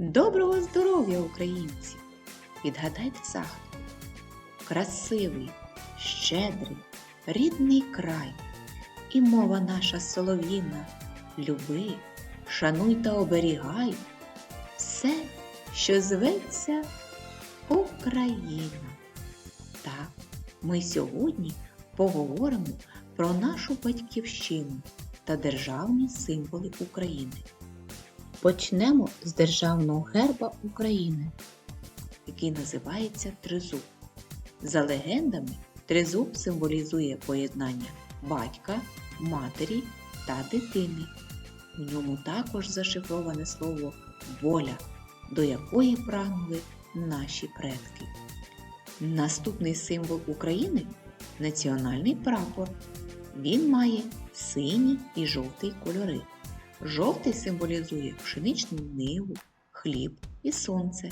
Доброго здоров'я, українці! Відгадайте загадку. Красивий, щедрий, рідний край. І мова наша солов'їна. Люби, шануй та оберігай все, що зветься Україна. Так, ми сьогодні поговоримо про нашу батьківщину та державні символи України. Почнемо з державного герба України, який називається Тризуб. За легендами, тризуб символізує поєднання батька, матері та дитини. У ньому також зашифроване слово воля, до якої прагнули наші предки. Наступний символ України національний прапор. Він має синій і жовтий кольори. Жовтий символізує пшеничну ниву, хліб і сонце,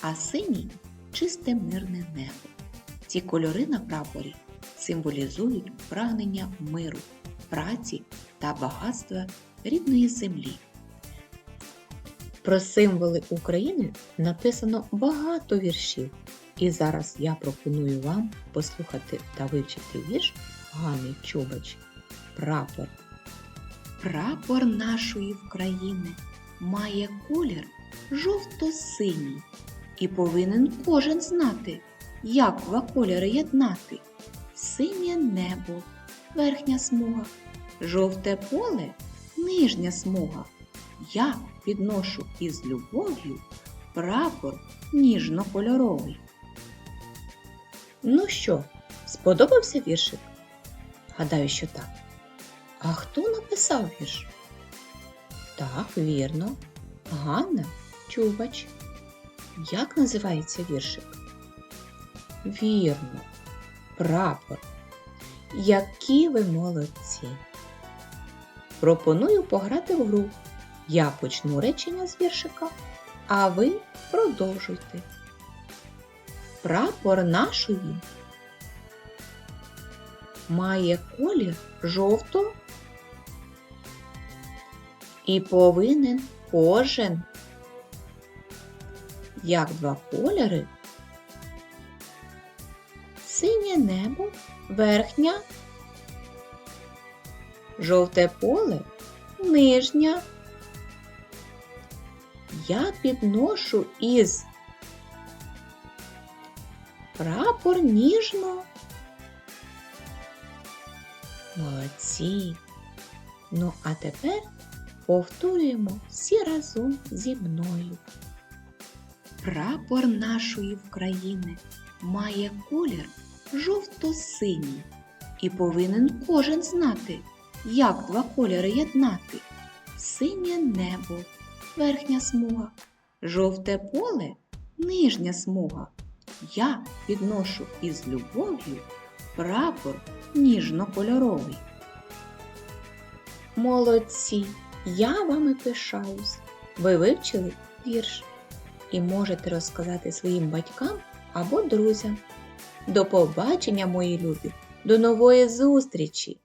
а синій чисте мирне небо. Ці кольори на прапорі символізують прагнення миру, праці та багатства рідної землі. Про символи України написано багато віршів, і зараз я пропоную вам послухати та вивчити вірш Гани Чубач Прапор. Прапор нашої України має колір жовто-синій, і повинен кожен знати, як два кольори єднати. Синє небо, верхня смуга, жовте поле, нижня смуга. Я підношу із любов'ю прапор ніжно-кольоровий. Ну що, сподобався віршик? Гадаю, що так. А хто написав вірш? Так, вірно, Ганна Чубач. Як називається віршик? Вірно, прапор. Які ви молодці! Пропоную пограти в гру. Я почну речення з віршика, а ви продовжуйте. Прапор нашої має колір жовто і повинен кожен, як два кольори, синє небо, верхня, жовте поле, нижня. Я підношу із прапор ніжно. Молодці. Ну, а тепер повторюємо всі разом зі мною. Прапор нашої України має колір жовто-синій і повинен кожен знати, як два кольори єднати. Синє небо, верхня смуга, жовте поле, нижня смуга. Я підношу із любов'ю прапор ніжно-кольоровий. Молодці! Я вами пишаюсь. Ви вивчили вірш і можете розказати своїм батькам або друзям. До побачення, мої любі! До нової зустрічі!